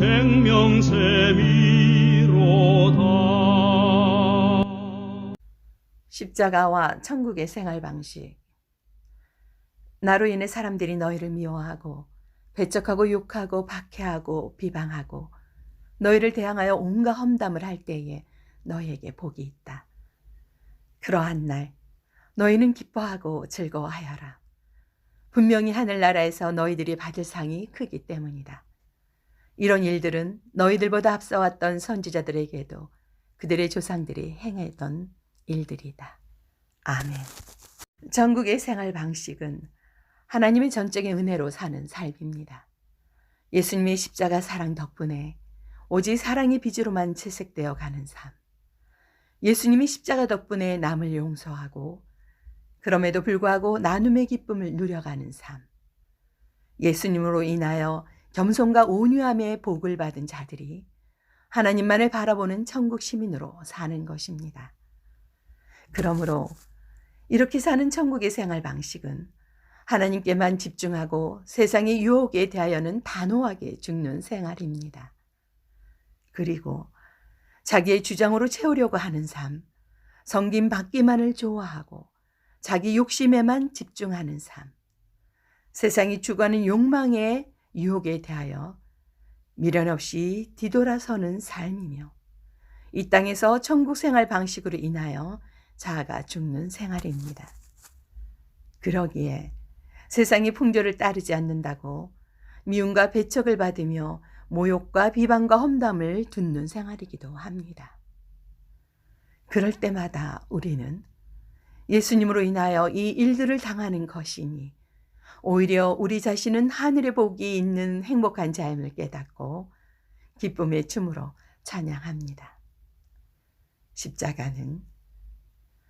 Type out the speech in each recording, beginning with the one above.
생명샘이로다. 십자가와 천국의 생활 방식. 나로 인해 사람들이 너희를 미워하고 배척하고 욕하고 박해하고 비방하고 너희를 대항하여 온갖 험담을 할 때에 너희에게 복이 있다. 그러한 날 너희는 기뻐하고 즐거워하여라. 분명히 하늘나라에서 너희들이 받을 상이 크기 때문이다. 이런 일들은 너희들보다 앞서왔던 선지자들에게도 그들의 조상들이 행했던 일들이다. 아멘. 전국의 생활 방식은 하나님의 전적인 은혜로 사는 삶입니다. 예수님의 십자가 사랑 덕분에 오직 사랑의 빚으로만 채색되어 가는 삶. 예수님이 십자가 덕분에 남을 용서하고 그럼에도 불구하고 나눔의 기쁨을 누려가는 삶. 예수님으로 인하여 겸손과 온유함의 복을 받은 자들이 하나님만을 바라보는 천국 시민으로 사는 것입니다. 그러므로 이렇게 사는 천국의 생활 방식은 하나님께만 집중하고 세상의 유혹에 대하여는 단호하게 죽는 생활입니다. 그리고 자기의 주장으로 채우려고 하는 삶, 성김 받기만을 좋아하고 자기 욕심에만 집중하는 삶, 세상이 주관하는 욕망의 유혹에 대하여 미련 없이 뒤돌아서는 삶이며 이 땅에서 천국 생활 방식으로 인하여 자아가 죽는 생활입니다. 그러기에 세상의 풍조를 따르지 않는다고 미움과 배척을 받으며 모욕과 비방과 험담을 듣는 생활이기도 합니다. 그럴 때마다 우리는 예수님으로 인하여 이 일들을 당하는 것이니 오히려 우리 자신은 하늘의 복이 있는 행복한 자임을 깨닫고 기쁨의 춤으로 찬양합니다. 십자가는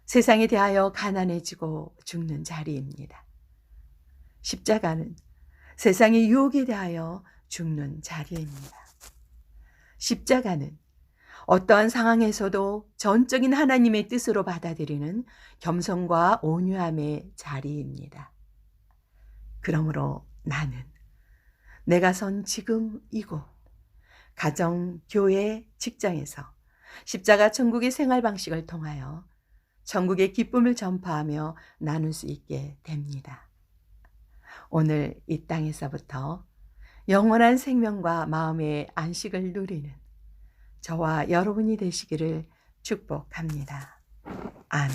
세상에 대하여 가난해지고 죽는 자리입니다. 십자가는 세상의 유혹에 대하여 죽는 자리입니다. 십자가는 어떠한 상황에서도 전적인 하나님의 뜻으로 받아들이는 겸손과 온유함의 자리입니다. 그러므로 나는 내가 선 지금 이곳, 가정, 교회, 직장에서 십자가 천국의 생활 방식을 통하여 천국의 기쁨을 전파하며 나눌 수 있게 됩니다. 오늘 이 땅에서부터 영원한 생명과 마음의 안식을 누리는 저와 여러분이 되시기를 축복합니다. 아멘.